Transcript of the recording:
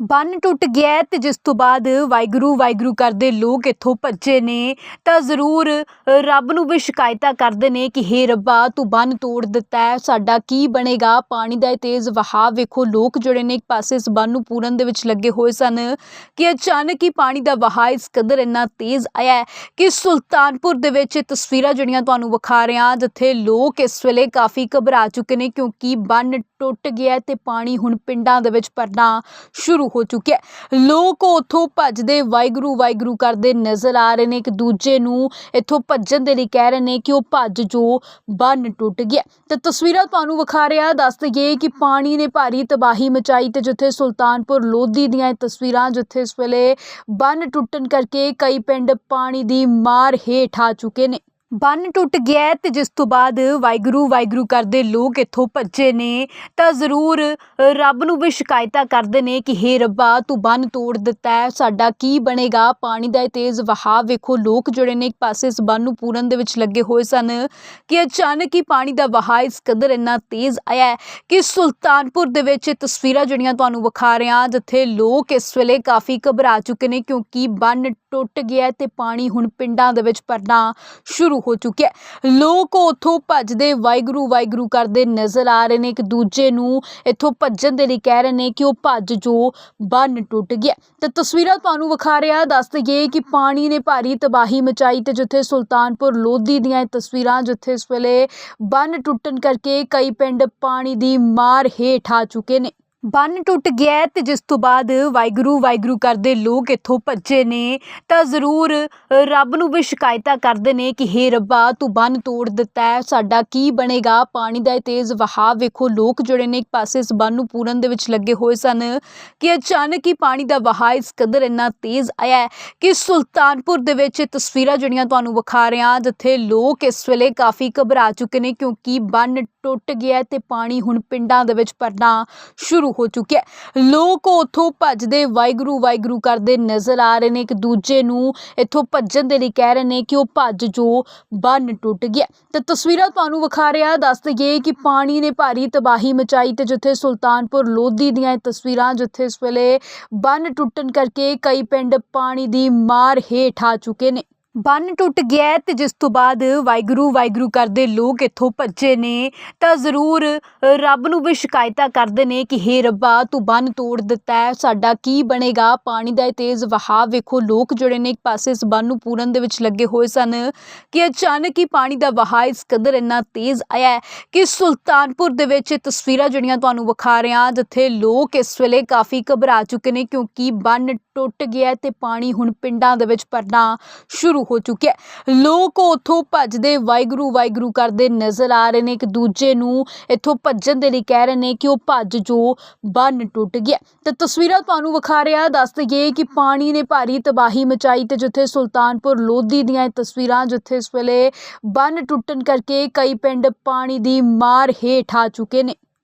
ਬੰਨ ਟੁੱਟ ਗਿਆ ਹੈ ਤੇ ਜਿਸ ਤੋਂ ਬਾਅਦ ਵਾਹਿਗੁਰੂ ਵਾਹਿਗੁਰੂ ਕਰਦੇ ਲੋਕ ਇੱਥੋਂ ਭੱਜੇ ਨੇ, ਤਾਂ ਜ਼ਰੂਰ ਰੱਬ ਨੂੰ ਵੀ ਸ਼ਿਕਾਇਤਾਂ ਕਰਦੇ ਨੇ ਕਿ, ਹੇ ਰੱਬਾ, ਤੂੰ ਬੰਨ ਤੋੜ ਦਿੱਤਾ ਹੈ, ਸਾਡਾ ਕੀ ਬਣੇਗਾ? ਪਾਣੀ ਦਾ ਇਹ ਤੇਜ਼ ਵਹਾਅ ਵੇਖੋ, ਲੋਕ ਜਿਹੜੇ ਨੇ ਇੱਕ ਪਾਸੇ ਇਸ ਬੰਨ ਨੂੰ ਪੂਰਨ ਦੇ ਵਿੱਚ ਲੱਗੇ ਹੋਏ ਸਨ ਕਿ ਅਚਾਨਕ ਹੀ ਪਾਣੀ ਦਾ ਵਹਾਅ ਇਸ ਕਦਰ ਇੰਨਾ ਤੇਜ਼ ਆਇਆ ਕਿ ਸੁਲਤਾਨਪੁਰ ਦੇ ਵਿੱਚ ਇਹ ਤਸਵੀਰਾਂ ਜਿਹੜੀਆਂ ਤੁਹਾਨੂੰ ਵਿਖਾ ਰਿਹਾ ਜਿੱਥੇ ਲੋਕ ਇਸ ਵੇਲੇ ਕਾਫੀ ਘਬਰਾ ਚੁੱਕੇ ਨੇ ਕਿਉਂਕਿ ਬੰਨ ਟੁੱਟ ਗਿਆ ਹੈ ਤੇ ਪਾਣੀ ਹੁਣ ਪਿੰਡਾਂ ਦੇ ਵਿੱਚ ਭਰਨਾ ਸ਼ੁਰੂ ਹੋ ਚੁੱਕਿਆ ਹੈ। ਲੋਕ ਉੱਥੋਂ ਭੱਜਦੇ ਵਾਹਿਗੁਰੂ ਵਾਹਿਗੁਰੂ ਕਰਦੇ ਨਜ਼ਰ ਆ ਰਹੇ ਨੇ। ਇੱਕ ਦੂਜੇ ਨੂੰ ਇੱਥੋਂ ਭੱਜਣ ਦੇ ਲਈ ਕਹਿ ਰਹੇ ਨੇ ਕਿ ਉਹ ਭੱਜ ਜੋ ਬੰਨ ਟੁੱਟ ਗਿਆ ਤੇ ਤਸਵੀਰਾਂ ਤੁਹਾਨੂੰ ਵਿਖਾ ਰਿਹਾ ਦੱਸ ਦਈਏ ਕਿ ਪਾਣੀ ਨੇ ਭਾਰੀ ਤਬਾਹੀ ਮਚਾਈ ਤੇ ਜਿੱਥੇ ਸੁਲਤਾਨਪੁਰ ਲੋਧੀ ਦੀਆਂ ਇਹ ਤਸਵੀਰਾਂ ਜਿੱਥੇ ਇਸ ਵੇਲੇ ਬੰਨ ਟੁੱਟਣ ਕਰਕੇ ਕਈ ਪਿੰਡ ਪਾਣੀ ਦੀ ਮਾਰ ਹੇਠ ਆ ਚੁੱਕੇ ਨੇ। ਬੰਨ ਟੁੱਟ ਗਿਆ ਹੈ ਤੇ ਜਿਸ ਤੋਂ ਬਾਅਦ ਵਾਹਿਗੁਰੂ ਵਾਹਿਗੁਰੂ ਕਰਦੇ ਲੋਕ ਇੱਥੋਂ ਭੱਜੇ ਨੇ, ਤਾਂ ਜ਼ਰੂਰ ਰੱਬ ਨੂੰ ਵੀ ਸ਼ਿਕਾਇਤਾਂ ਕਰਦੇ ਨੇ ਕਿ ਹੇ ਰੱਬਾ, ਤੂੰ ਬੰਨ ਤੋੜ ਦਿੱਤਾ ਹੈ, ਸਾਡਾ ਕੀ ਬਣੇਗਾ? ਪਾਣੀ ਦਾ ਇਹ ਤੇਜ਼ ਵਹਾਅ ਵੇਖੋ, ਲੋਕ ਜਿਹੜੇ ਨੇ ਇੱਕ ਪਾਸੇ ਇਸ ਬੰਨ ਨੂੰ ਪੂਰਨ ਦੇ ਵਿੱਚ ਲੱਗੇ ਹੋਏ ਸਨ ਕਿ ਅਚਾਨਕ ਹੀ ਪਾਣੀ ਦਾ ਵਹਾਅ ਇਸ ਕਦਰ ਇੰਨਾ ਤੇਜ਼ ਆਇਆ ਕਿ ਸੁਲਤਾਨਪੁਰ ਦੇ ਵਿੱਚ ਇਹ ਤਸਵੀਰਾਂ ਜਿਹੜੀਆਂ ਤੁਹਾਨੂੰ ਵਿਖਾ ਰਿਹਾ ਜਿੱਥੇ ਲੋਕ ਇਸ ਵੇਲੇ ਕਾਫੀ ਘਬਰਾ ਚੁੱਕੇ ਨੇ ਕਿਉਂਕਿ ਬੰਨ ਟੁੱਟ ਗਿਆ ਹੈ ਤੇ ਪਾਣੀ ਹੁਣ ਪਿੰਡਾਂ ਦੇ ਵਿੱਚ ਭਰਨਾ ਸ਼ੁਰੂ ਹੋ ਚੁੱਕਿਆ ਲੋਕ ਉੱਥੋਂ ਭੱਜਦੇ ਵਾਹਿਗੁਰੂ ਵਾਹਿਗੁਰੂ ਕਰਦੇ ਨਜ਼ਰ ਆ ਰਹੇ ਨੇ। ਇੱਕ ਦੂਜੇ ਨੂੰ ਇੱਥੋਂ ਭੱਜਣ ਦੇ ਲਈ ਕਹਿ ਰਹੇ ਨੇ ਕਿ ਉਹ ਭੱਜ ਜੋ ਬੰਨ ਟੁੱਟ ਗਿਆ ਤੇ ਤਸਵੀਰਾਂ ਤੁਹਾਨੂੰ ਵਿਖਾ ਰਿਹਾ, ਦੱਸ ਦਈਏ ਕਿ ਪਾਣੀ ਨੇ ਭਾਰੀ ਤਬਾਹੀ ਮਚਾਈ ਤੇ ਜਿੱਥੇ ਸੁਲਤਾਨਪੁਰ ਲੋਧੀ ਦੀਆਂ ਇਹ ਤਸਵੀਰਾਂ, ਜਿੱਥੇ ਇਸ ਵੇਲੇ ਬੰਨ ਟੁੱਟਣ ਕਰਕੇ ਕਈ ਪਿੰਡ ਪਾਣੀ ਦੀ ਮਾਰ ਹੇਠ ਆ ਚੁੱਕੇ ਨੇ। ਬੰਨ ਟੁੱਟ ਗਿਆ ਹੈ ਤੇ ਜਿਸ ਤੋਂ ਬਾਅਦ ਵਾਹਿਗੁਰੂ ਵਾਹਿਗੁਰੂ ਕਰਦੇ ਲੋਕ ਇੱਥੋਂ ਭੱਜੇ ਨੇ, ਤਾਂ ਜ਼ਰੂਰ ਰੱਬ ਨੂੰ ਵੀ ਸ਼ਿਕਾਇਤਾਂ ਕਰਦੇ ਨੇ ਕਿ ਹੇ ਰੱਬਾ, ਤੂੰ ਬੰਨ ਤੋੜ ਦਿੱਤਾ ਹੈ, ਸਾਡਾ ਕੀ ਬਣੇਗਾ? ਪਾਣੀ ਦਾ ਇਹ ਤੇਜ਼ ਵਹਾਅ ਵੇਖੋ, ਲੋਕ ਜਿਹੜੇ ਨੇ ਇੱਕ ਪਾਸੇ ਇਸ ਬੰਨ ਨੂੰ ਪੂਰਨ ਦੇ ਵਿੱਚ ਲੱਗੇ ਹੋਏ ਸਨ ਕਿ ਅਚਾਨਕ ਹੀ ਪਾਣੀ ਦਾ ਵਹਾਅ ਇਸ ਕਦਰ ਇੰਨਾ ਤੇਜ਼ ਆਇਆ ਕਿ ਸੁਲਤਾਨਪੁਰ ਦੇ ਵਿੱਚ ਇਹ ਤਸਵੀਰਾਂ ਜਿਹੜੀਆਂ ਤੁਹਾਨੂੰ ਵਿਖਾ ਰਿਹਾ ਜਿੱਥੇ ਲੋਕ ਇਸ ਵੇਲੇ ਕਾਫੀ ਘਬਰਾ ਚੁੱਕੇ ਨੇ ਕਿਉਂਕਿ ਬੰਨ ਟੁੱਟ ਗਿਆ ਹੈ ਤੇ ਪਾਣੀ ਹੁਣ ਪਿੰਡਾਂ ਦੇ ਵਿੱਚ ਭਰਨਾ ਸ਼ੁਰੂ ਹੋ ਚੁੱਕਿਆ ਲੋਕ ਉੱਥੋਂ ਭੱਜਦੇ ਵਾਹਿਗੁਰੂ ਵਾਹਿਗੁਰੂ ਕਰਦੇ ਨਜ਼ਰ ਆ ਰਹੇ ਨੇ। ਇੱਕ ਦੂਜੇ ਨੂੰ ਇੱਥੋਂ ਭੱਜਣ ਦੇ ਲਈ ਕਹਿ ਰਹੇ ਨੇ ਕਿ ਉਹ ਭੱਜ ਜੋ ਬੰਨ ਟੁੱਟ ਗਿਆ ਤੇ ਤਸਵੀਰਾਂ ਤੁਹਾਨੂੰ ਵਿਖਾ ਰਿਹਾ, ਦੱਸ ਦਈਏ ਕਿ ਪਾਣੀ ਨੇ ਭਾਰੀ ਤਬਾਹੀ ਮਚਾਈ ਤੇ ਜਿੱਥੇ ਸੁਲਤਾਨਪੁਰ ਲੋਧੀ ਦੀਆਂ ਇਹ ਤਸਵੀਰਾਂ, ਜਿੱਥੇ ਇਸ ਵੇਲੇ ਬੰਨ ਟੁੱਟਣ ਕਰਕੇ ਕਈ ਪਿੰਡ ਪਾਣੀ ਦੀ ਮਾਰ ਹੇਠ ਆ ਚੁੱਕੇ ਨੇ। ਬੰਨ ਟੁੱਟ ਗਿਆ ਹੈ ਤੇ ਜਿਸ ਤੋਂ ਬਾਅਦ ਵਾਹਿਗੁਰੂ ਵਾਹਿਗੁਰੂ ਕਰਦੇ ਲੋਕ ਇੱਥੋਂ ਭੱਜੇ ਨੇ, ਤਾਂ ਜ਼ਰੂਰ ਰੱਬ ਨੂੰ ਵੀ ਸ਼ਿਕਾਇਤਾਂ ਕਰਦੇ ਨੇ ਕਿ ਹੇ ਰੱਬਾ, ਤੂੰ ਬੰਨ ਤੋੜ ਦਿੱਤਾ ਹੈ, ਸਾਡਾ ਕੀ ਬਣੇਗਾ? ਪਾਣੀ ਦਾ ਇਹ ਤੇਜ਼ ਵਹਾਅ ਵੇਖੋ, ਲੋਕ ਜਿਹੜੇ ਨੇ ਇੱਕ ਪਾਸੇ ਇਸ ਬੰਨ ਨੂੰ ਪੂਰਨ ਦੇ ਵਿੱਚ ਲੱਗੇ ਹੋਏ ਸਨ ਕਿ ਅਚਾਨਕ ਹੀ ਪਾਣੀ ਦਾ ਵਹਾਅ ਇਸ ਕਦਰ ਇੰਨਾ ਤੇਜ਼ ਆਇਆ ਕਿ ਸੁਲਤਾਨਪੁਰ ਦੇ ਵਿੱਚ ਇਹ ਤਸਵੀਰਾਂ ਜਿਹੜੀਆਂ ਤੁਹਾਨੂੰ ਵਿਖਾ ਰਿਹਾ ਜਿੱਥੇ ਲੋਕ ਇਸ ਵੇਲੇ ਕਾਫੀ ਘਬਰਾ ਚੁੱਕੇ ਨੇ ਕਿਉਂਕਿ ਬੰਨ ਟੁੱਟ ਗਿਆ ਹੈ ਤੇ ਪਾਣੀ ਹੁਣ ਪਿੰਡਾਂ ਦੇ ਵਿੱਚ ਭਰਨਾ ਸ਼ੁਰੂ ਹੋ ਚੁੱਕਿਆ ਲੋਕ ਉੱਥੋਂ ਭੱਜਦੇ ਵਾਹਿਗੁਰੂ ਵਾਹਿਗੁਰੂ ਕਰਦੇ ਨਜ਼ਰ ਆ ਰਹੇ ਨੇ। ਇੱਕ ਦੂਜੇ ਨੂੰ ਇੱਥੋਂ ਭੱਜਣ ਦੇ ਲਈ ਕਹਿ ਰਹੇ ਨੇ ਕਿ ਉਹ ਭੱਜ ਜੋ ਬੰਨ ਟੁੱਟ ਗਿਆ ਤੇ ਤਸਵੀਰਾਂ ਤੁਹਾਨੂੰ ਵਿਖਾ ਰਿਹਾ, ਦੱਸ ਦਈਏ ਕਿ ਪਾਣੀ ਨੇ ਭਾਰੀ ਤਬਾਹੀ ਮਚਾਈ ਤੇ ਜਿੱਥੇ ਸੁਲਤਾਨਪੁਰ ਲੋਧੀ ਦੀਆਂ ਇਹ ਤਸਵੀਰਾਂ, ਜਿੱਥੇ ਇਸ ਵੇਲੇ ਬੰਨ ਟੁੱਟਣ ਕਰਕੇ ਕਈ ਪਿੰਡ ਪਾਣੀ ਦੀ ਮਾਰ ਹੇਠ ਆ ਚੁੱਕੇ ਨੇ।